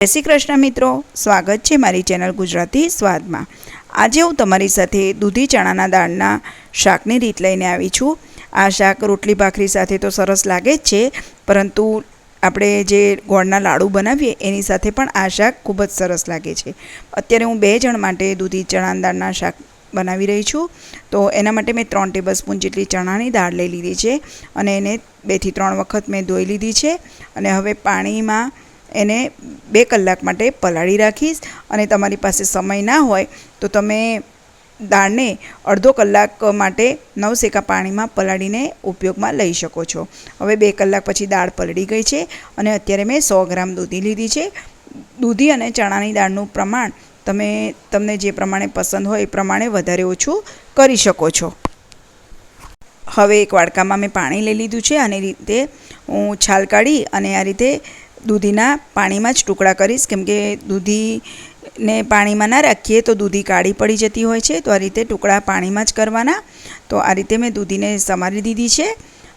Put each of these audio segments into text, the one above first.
જય શ્રી કૃષ્ણ મિત્રો, સ્વાગત છે મારી ચેનલ ગુજરાતી સ્વાદમાં. આજે હું તમારી સાથે દૂધી ચણાના દાળના શાકની રીત લઈને આવી છું. આ શાક રોટલી ભાખરી સાથે તો સરસ લાગે જ છે, પરંતુ આપણે જે ગોળના લાડુ બનાવીએ એની સાથે પણ આ શાક ખૂબ જ સરસ લાગે છે. અત્યારે હું બે જણ માટે દૂધી ચણાના દાળના શાક બનાવી રહી છું. તો એના માટે મેં ત્રણ ટેબલ સ્પૂન જેટલી ચણાની દાળ લઈ લીધી છે અને એને બેથી ત્રણ વખત મેં ધોઈ લીધી છે. અને હવે પાણીમાં એને બે કલાક માટે પલાળી રાખીશ અને તમારી પાસે સમય ના હોય તો તમે દાળને અડધો કલાક માટે નવસેકા પાણીમાં પલાળીને ઉપયોગમાં લઈ શકો છો. હવે બે કલાક પછી દાળ પલળી ગઈ છે અને અત્યારે મેં સો ગ્રામ દૂધી લીધી છે. દૂધી અને ચણાની દાળનું પ્રમાણ તમે, તમને જે પ્રમાણે પસંદ હોય એ પ્રમાણે વધારે ઓછું કરી શકો છો. હવે એક વાડકામાં મેં પાણી લઈ લીધું છે અને રીતે હું છાલ કાઢી અને આ રીતે દૂધીના પાણીમાં જ ટુકડા કરીશ. કેમ કે દૂધીને પાણીમાં ના રાખીએ તો દૂધી કાળી પડી જતી હોય છે. તો આ રીતે ટુકડા પાણીમાં જ કરવાના. તો આ રીતે મેં દૂધીને સમારી દીધી છે.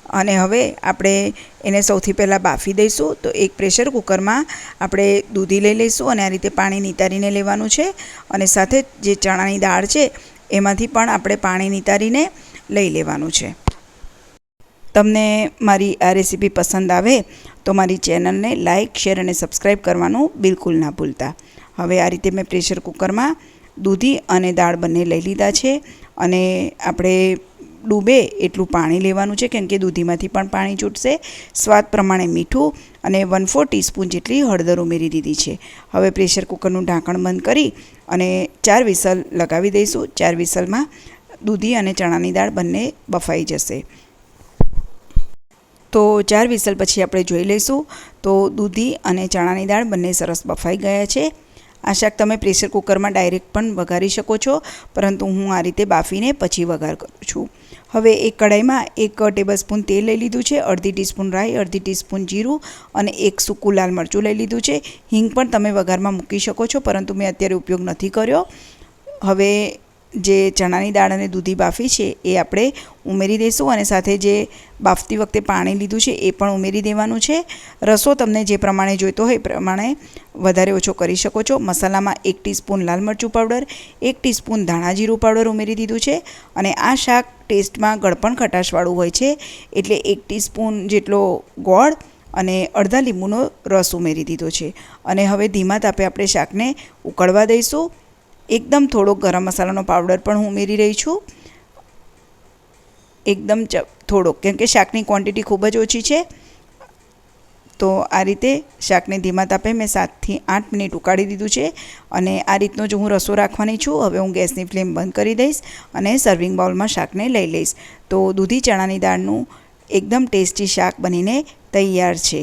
અને હવે આપણે એને સૌથી પહેલાં બાફી દઈશું. તો એક પ્રેશર કુકરમાં આપણે દૂધી લઈ લઈશું અને આ રીતે પાણી નિતારીને લેવાનું છે. અને સાથે જે ચણાની દાળ છે, એમાંથી પણ આપણે પાણી નિતારીને લઈ લેવાનું છે. તમને મારી આ રેસીપી પસંદ આવે તો મારી ચેનલને લાઇક શેર અને સબસ્ક્રાઈબ કરવાનું બિલકુલ ના ભૂલતા. હવે આ રીતે મેં પ્રેશર કુકરમાં દૂધી અને દાળ બંને લઈ લીધા છે અને આપણે ડૂબે એટલું પાણી લેવાનું છે કેમ કે દૂધીમાંથી પણ પાણી છૂટશે. સ્વાદ પ્રમાણે મીઠું અને વન ફોર ટીસ્પૂન જેટલી હળદર ઉમેરી દીધી છે. હવે પ્રેશર કુકરનું ઢાંકણ બંધ કરી અને ચાર વિસલ લગાવી દઈશું. ચાર વિસલમાં દૂધી અને ચણાની દાળ બંને બફાઈ જશે. તો ચાર વિસલ પછી આપણે જોઈ લઈશું. તો દૂધી અને ચણાની દાળ બંને સરસ બફાઈ ગયા છે. આ શાક તમે પ્રેશર કુકરમાં ડાયરેક્ટ પણ વઘારી શકો છો, પરંતુ હું આ રીતે બાફીને પછી વઘાર કરું છું. હવે એક કઢાઈમાં એક ટેબલસ્પૂન તેલ લઈ લીધું છે, અડધી ટીસ્પૂન રાઈ, અડધી ટીસ્પૂન જીરું અને એક સૂકું લાલ મરચું લઈ લીધું છે. હિંગ પણ તમે વઘારમાં મૂકી શકો છો, પરંતુ મેં અત્યારે ઉપયોગ નથી કર્યો. હવે જે ચણાની દાળ અને દૂધી બાફી છે, એ આપણે ઉમેરી દઈશું અને સાથે જે બાફતી વખતે પાણી લીધું છે, એ પણ ઉમેરી દેવાનું છે. રસો તમને જે પ્રમાણે જોઈતો હોય એ પ્રમાણે વધારે ઓછો કરી શકો છો. મસાલામાં એક ટીસ્પૂન લાલ મરચું પાવડર, એક ટીસ્પૂન ધાણા જીરું પાવડર ઉમેરી દીધું છે અને આ શાક ટેસ્ટમાં ગળપણ ખટાશવાળું હોય છે, એટલે એક ટીસ્પૂન જેટલો ગોળ અને અડધા લીંબુનો રસ ઉમેરી દીધો છે. અને હવે ધીમા તાપે આપણે શાકને ઉકળવા દઈશું. એકદમ થોડો ગરમ મસાલાનો પાવડર પણ હું ઉમેરી રહી છું. એકદમ ચ થોડોક કેમ કે શાકની ક્વોન્ટિટી ખૂબ જ ઓછી છે. તો આ રીતે શાકને ધીમા તાપે મેં સાતથી આઠ મિનિટ ઉકાળી દીધું છે અને આ રીતનો જો હું રસો રાખવાની છું. હવે હું ગેસની ફ્લેમ બંધ કરી દઈશ અને સર્વિંગ બાઉલમાં શાકને લઈ લઈશ. તો દૂધી ચણાની દાળનું એકદમ ટેસ્ટી શાક બનીને તૈયાર છે.